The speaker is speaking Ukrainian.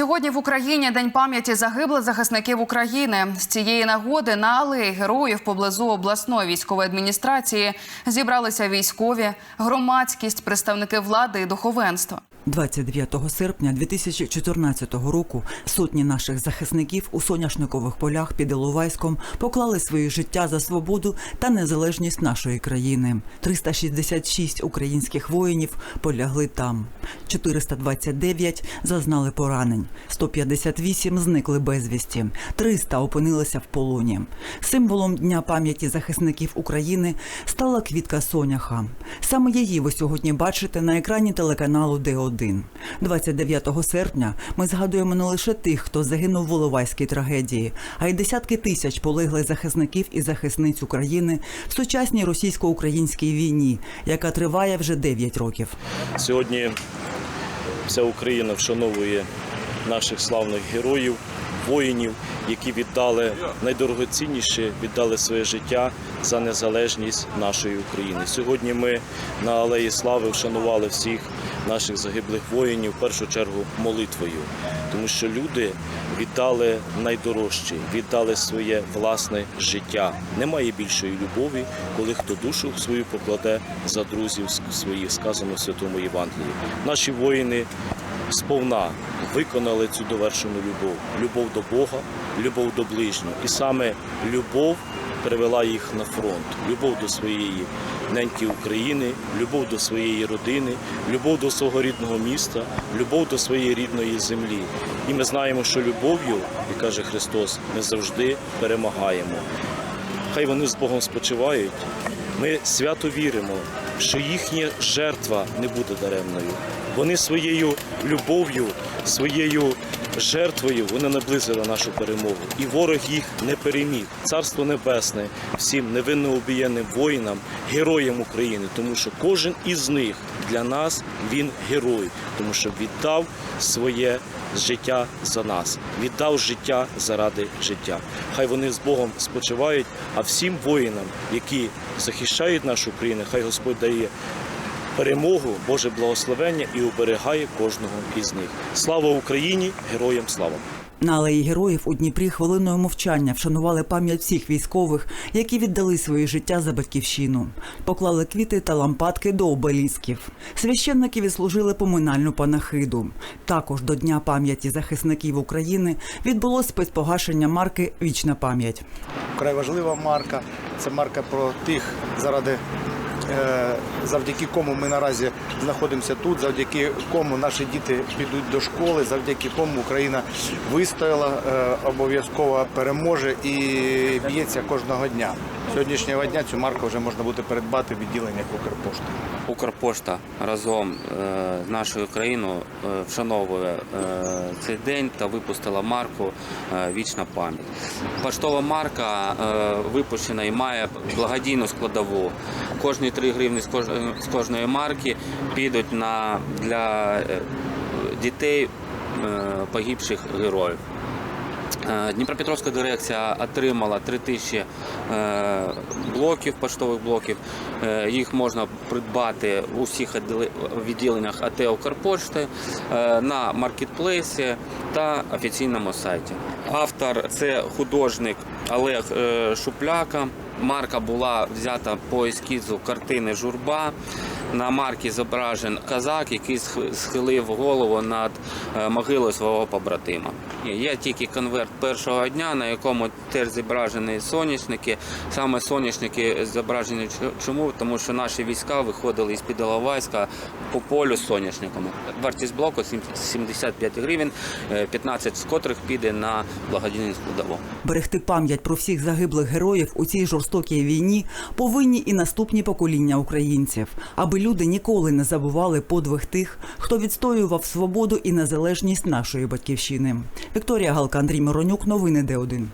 Сьогодні в Україні день пам'яті загиблих захисників України. З цієї нагоди на алеї героїв поблизу обласної військової адміністрації зібралися військові, громадськість, представники влади і духовенства. 29 серпня 2014 року сотні наших захисників у соняшникових полях під Іловайськом поклали своє життя за свободу та незалежність нашої країни. 366 українських воїнів полягли там. 429 зазнали поранень, 158 зникли безвісті, 300 опинилися в полоні. Символом Дня пам'яті захисників України стала квітка соняха. Саме її ви сьогодні бачите на екрані телеканалу Д1. 29 серпня ми згадуємо не лише тих, хто загинув в Оловайській трагедії, а й десятки тисяч полеглих захисників і захисниць України в сучасній російсько-українській війні, яка триває вже 9 років. Сьогодні вся Україна вшановує наших славних героїв, воїнів, які віддали найдорогоцінніше, віддали своє життя за незалежність нашої України. Сьогодні ми на Алеї Слави вшанували всіх наших загиблих воїнів, в першу чергу молитвою, тому що люди віддали найдорожче, віддали своє власне життя. Немає більшої любові, коли хто душу свою покладе за друзів своїх, сказано в святому Євангелії. Наші воїни сповна виконали цю довершену любов. Любов до Бога, любов до ближнього. І саме любов привела їх на фронт. Любов до своєї неньки України, любов до своєї родини, любов до свого рідного міста, любов до своєї рідної землі. І ми знаємо, що любов'ю, як каже Христос, ми завжди перемагаємо. Хай вони з Богом спочивають. Ми свято віримо, що їхня жертва не буде даремною. Вони своєю любов'ю, своєю жертвою вони наблизили нашу перемогу. І ворог їх не переміг. Царство Небесне всім невинно обієнним воїнам, героям України, тому що кожен із них для нас він герой, тому що віддав своє життя за нас, віддав життя заради життя. Хай вони з Богом спочивають, а всім воїнам, які захищають нашу країну, хай Господь дає перемогу, Боже благословення і оберігає кожного із них. Слава Україні! Героям слава! На алеї героїв у Дніпрі хвилиною мовчання вшанували пам'ять всіх військових, які віддали своє життя за батьківщину, поклали квіти та лампадки до обелісків. Священники відслужили поминальну панахиду. Також до Дня пам'яті захисників України відбулось спецпогашення марки Вічна пам'ять. Вкрай важлива марка. Це марка про тих, заради завдяки кому ми наразі знаходимося тут, завдяки кому наші діти підуть до школи, завдяки кому Україна вистояла, е, обов'язково переможе і б'ється кожного дня. Сьогоднішнього дня цю марку вже можна буде передбати в відділеннях Укрпошти. Укрпошта разом е, з нашою країною е, вшановує е, цей день та випустила марку е, Вічна пам'ять. Поштова марка е, випущена і має благодійну складову. Кожні 3 гривні з кож- з кожної марки підуть на для е, дітей е, погибших героїв. Е, Дніпропетровська дирекція отримала 3 тисячі блоків, поштових блоків. Їх можна придбати у всіх відділеннях АТ Укрпошти е, на маркетплейсі та офіційному сайті. Автор це художник Олег Шупляка. Марка була взята по ескізу картини Журба. На марці зображен казак, який сх- схилив голову над е, могилою свого побратима. Є тільки конверт першого дня, на якому теж зображені соняшники. Саме соняшники зображені чому? Тому що наші війська виходили із під Іловайська по полю з соняшниками. Вартість блоку сім- 75 гривень, е, 15 з котрих піде на благодійну складову. Берегти пам'ять про всіх загиблих героїв у цій жорстокій війні повинні і наступні покоління українців, люди ніколи не забували подвиг тих, хто відстоював свободу і незалежність нашої батьківщини. Вікторія Галка, Андрій Миронюк, новини Д1.